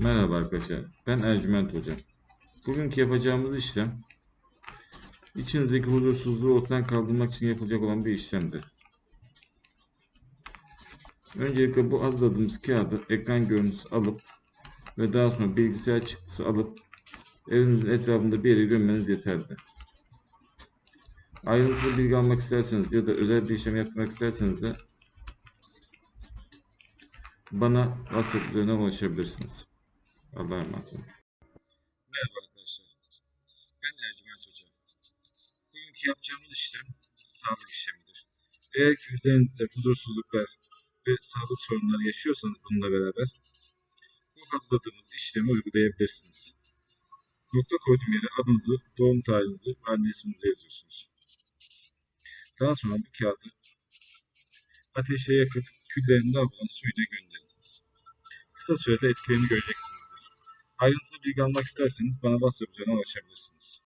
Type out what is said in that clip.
Merhaba arkadaşlar, ben Ercüment Hocam. Bugünkü yapacağımız işlem, içinizdeki huzursuzluğu ortadan kaldırmak için yapılacak olan bir işlemdir. Öncelikle bu hazırladığımız kağıdı ekran görüntüsü alıp ve daha sonra bilgisayar çıktısı alıp evinizin etrafında bir yere gömmeniz yeterli. Ayrıntılı bilgi almak isterseniz ya da özel bir işlem yapmak isterseniz de bana WhatsApp üzerinden ulaşabilirsiniz. Allah'a emanet olun. Merhaba arkadaşlar. Ben Ercüment Hoca. Bugünkü yapacağımız işlem sağlık işlemidir. Eğer ki üzerinizde huzursuzluklar ve sağlık sorunları yaşıyorsanız bununla beraber bu hazırladığımız işlemi uygulayabilirsiniz. Nokta koyduğum yere adınızı, doğum tarihinizi ve anne isminizi yazıyorsunuz. Daha sonra bu kağıdı ateşe yakıp küllerini alınan suyla gönderiniz. Kısa sürede etkilerini göreceksinizdir. Ayrıntılı bilgi almak isterseniz bana WhatsApp üzerinden ulaşabilirsiniz.